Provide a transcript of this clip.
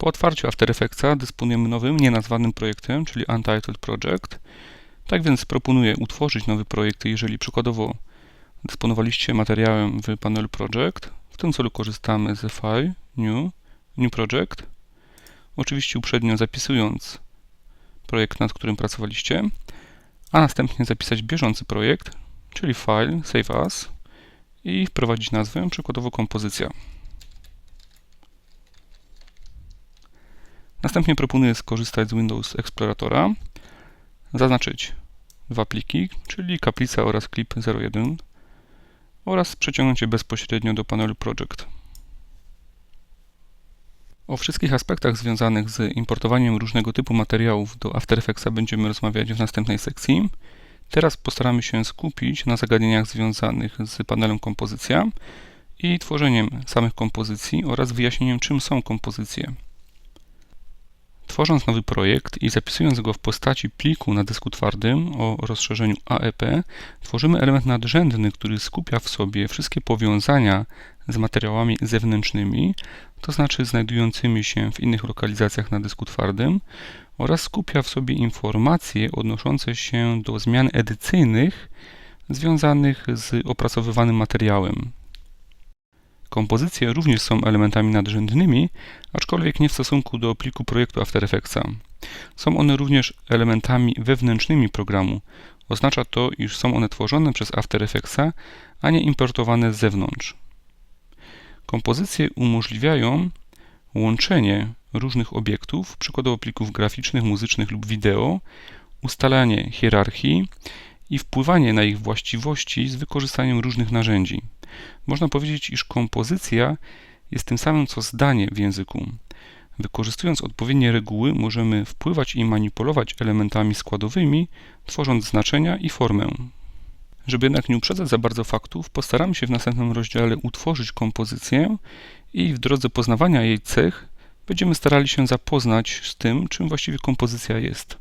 Po otwarciu After Effectsa dysponujemy nowym, nienazwanym projektem, czyli Untitled Project. Tak więc proponuję utworzyć nowy projekt, jeżeli przykładowo dysponowaliście materiałem w panelu Project. W tym celu korzystamy z File, New, New Project. Oczywiście uprzednio zapisując projekt, nad którym pracowaliście, a następnie zapisać bieżący projekt, czyli File, Save As i wprowadzić nazwę, przykładowo kompozycja. Następnie proponuję skorzystać z Windows Exploratora, zaznaczyć dwa pliki, czyli kaplica oraz clip 01 oraz przeciągnąć je bezpośrednio do panelu Project. O wszystkich aspektach związanych z importowaniem różnego typu materiałów do After Effectsa będziemy rozmawiać w następnej sekcji. Teraz postaramy się skupić na zagadnieniach związanych z panelem kompozycja i tworzeniem samych kompozycji oraz wyjaśnieniem czym są kompozycje. Tworząc nowy projekt i zapisując go w postaci pliku na dysku twardym o rozszerzeniu AEP, tworzymy element nadrzędny, który skupia w sobie wszystkie powiązania z materiałami zewnętrznymi, to znaczy znajdującymi się w innych lokalizacjach na dysku twardym, oraz skupia w sobie informacje odnoszące się do zmian edycyjnych związanych z opracowywanym materiałem. Kompozycje również są elementami nadrzędnymi, aczkolwiek nie w stosunku do pliku projektu After Effectsa. Są one również elementami wewnętrznymi programu. Oznacza to, iż są one tworzone przez After Effectsa, a nie importowane z zewnątrz. Kompozycje umożliwiają łączenie różnych obiektów, przykładowo plików graficznych, muzycznych lub wideo, ustalanie hierarchii i wpływanie na ich właściwości z wykorzystaniem różnych narzędzi. Można powiedzieć, iż kompozycja jest tym samym co zdanie w języku. Wykorzystując odpowiednie reguły, możemy wpływać i manipulować elementami składowymi, tworząc znaczenia i formę. Żeby jednak nie uprzedzać za bardzo faktów, postaram się w następnym rozdziale utworzyć kompozycję i w drodze poznawania jej cech będziemy starali się zapoznać z tym, czym właściwie kompozycja jest.